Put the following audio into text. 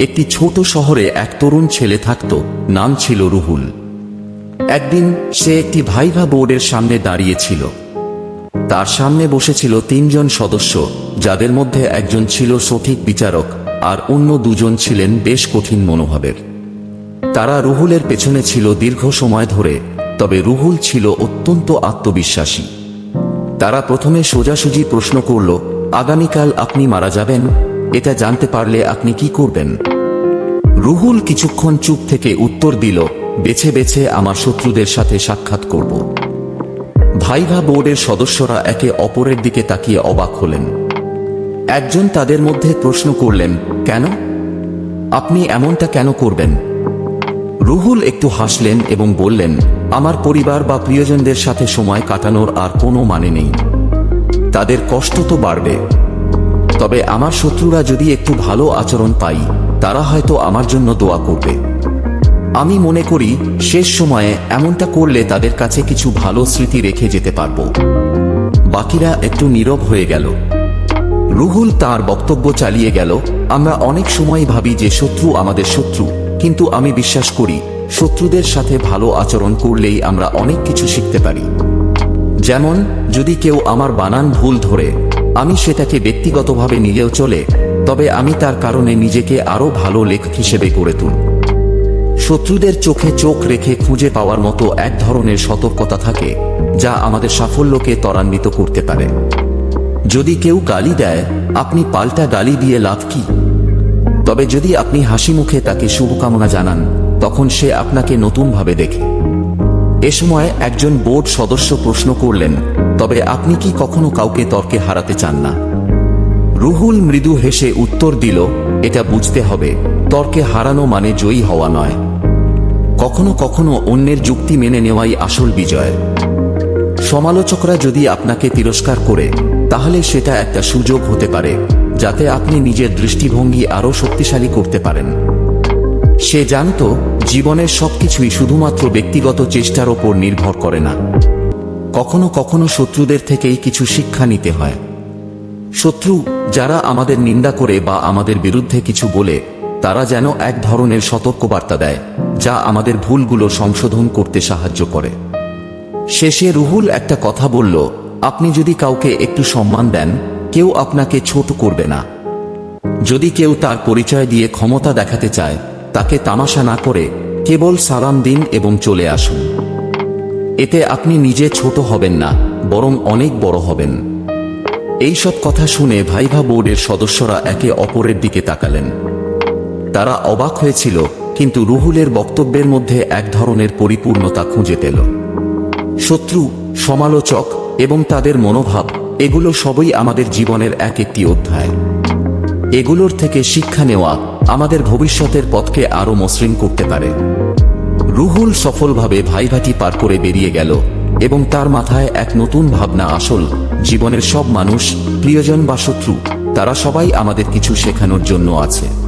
একটি ছোট শহরে এক তরুণ ছেলে থাকত, নাম ছিল রুহুল। একদিন সে একটি ভাইভা বোর্ডের সামনে দাঁড়িয়েছিল। তার সামনে বসেছিল তিনজন সদস্য, যাদের মধ্যে একজন ছিল সঠিক বিচারক আর অন্য দুজন ছিলেন বেশ কঠিন মনোভাবের। তারা রুহুলের পেছনে ছিল দীর্ঘ সময় ধরে, তবে রুহুল ছিল অত্যন্ত আত্মবিশ্বাসী। তারা প্রথমে সোজাসুজি প্রশ্ন করল, আগামীকাল আপনি মারা যাবেন? এটা জানতে পারলে আপনি কি করবেন? রুহুল কিছুক্ষণ চুপ থেকে উত্তর দিল, বেছে বেছে আমার শত্রুদের সাথে সাক্ষাৎ করব। ভাইভা বোর্ডের সদস্যরা একে অপরের দিকে তাকিয়ে অবাক হলেন। একজন তাদের মধ্যে প্রশ্ন করলেন, কেন? আপনি এমনটা কেন করবেন? রুহুল একটু হাসলেন এবং বললেন, আমার পরিবার বা প্রিয়জনদের সাথে সময় কাটানোর আর কোনো মানে নেই। তাদের কষ্ট তো বাড়বে। তবে আমার শত্রুরা যদি একটু ভালো আচরণ পাই তারা হয়তো আমার জন্য দোয়া করবে। আমি মনে করি, শেষ সময়ে এমনটা করলে তাদের কাছে কিছু ভালো স্মৃতি রেখে যেতে পারব। বাকিরা একটু নীরব হয়ে গেল। রুহুল তার বক্তব্য চালিয়ে গেল, আমরা অনেক সময় ভাবি যে শত্রু আমাদের শত্রু, কিন্তু আমি বিশ্বাস করি, শত্রুদের সাথে ভালো আচরণ করলেই আমরা অনেক কিছু শিখতে পারি। যেমন, যদি কেউ আমার বানান ভুল ধরে আমি সেটাকে ব্যক্তিগতভাবে নিলেও চলে, তবে আমি তার কারণে নিজেকে আরও ভালো লেখক হিসেবে গড়ে তুলব। শত্রুদের চোখে চোখ রেখে খুঁজে পাওয়ার মতো এক ধরনের সতর্কতা থাকে, যা আমাদের সাফল্যকে ত্বরান্বিত করতে পারে। যদি কেউ গালি দেয়, আপনি পাল্টা গালি দিয়ে লাভ কি? তবে যদি আপনি হাসি মুখে তাকে শুভকামনা জানান, তখন সে আপনাকে নতুনভাবে দেখে। এ সময় একজন বোর্ড সদস্য প্রশ্ন করলেন, তবে আপনি কি কখনো কাউকে তর্কে হারাতে চান না? রুহুল মৃদু হেসে উত্তর দিল, এটা বুঝতে হবে, তর্কে হারানো মানে জয়ী হওয়া নয়। কখনো কখনো অন্যের যুক্তি মেনে নেওয়াই আসল বিজয়। সমালোচকরা যদি আপনাকে তিরস্কার করে, তাহলে সেটা একটা সুযোগ হতে পারে, যাতে আপনি নিজের দৃষ্টিভঙ্গি আরও শক্তিশালী করতে পারেন। সে জানত জীবনের সবকিছুই শুধুমাত্র ব্যক্তিগত চেষ্টার ওপর নির্ভর করে না। কখনো কখনো শত্রুদের থেকেই কিছু শিক্ষা নিতে হয়। শত্রু যারা আমাদের নিন্দা করে বা আমাদের বিরুদ্ধে কিছু বলে, তারা যেন এক ধরনের সতর্কবার্তা দেয়, যা আমাদের ভুলগুলো সংশোধন করতে সাহায্য করে। শেষে রুহুল একটা কথা বলল, আপনি যদি কাউকে একটু সম্মান দেন, কেউ আপনাকে ছোট করবে না। যদি কেউ তার পরিচয় দিয়ে ক্ষমতা দেখাতে চায় তাকে তামাশা না করে কেবল সালাম দিন এবং চলে আসুন। এতে আপনি নিজে ছোট হবেন না, বরং অনেক বড় হবেন। এইসব কথা শুনে ভাইভা বোর্ডের সদস্যরা একে অপরের দিকে তাকালেন। তারা অবাক হয়েছিল, কিন্তু রুহুলের বক্তব্যের মধ্যে এক ধরনের পরিপূর্ণতা খুঁজে পেল। শত্রু, সমালোচক এবং তাদের মনোভাব, এগুলো সবই আমাদের জীবনের এক একটি অধ্যায়। এগুলোর থেকে শিক্ষা নেওয়া আমাদের ভবিষ্যতের পথকে আরও মসৃণ করতে পারে। রুহুল সফলভাবে ভাইভাটি পার করে বেরিয়ে গেল এবং তার মাথায় এক নতুন ভাবনা আসল, জীবনের সব মানুষ, প্রিয়জন বা শত্রু, তারা সবাই আমাদের কিছু শেখানোর জন্য আছে।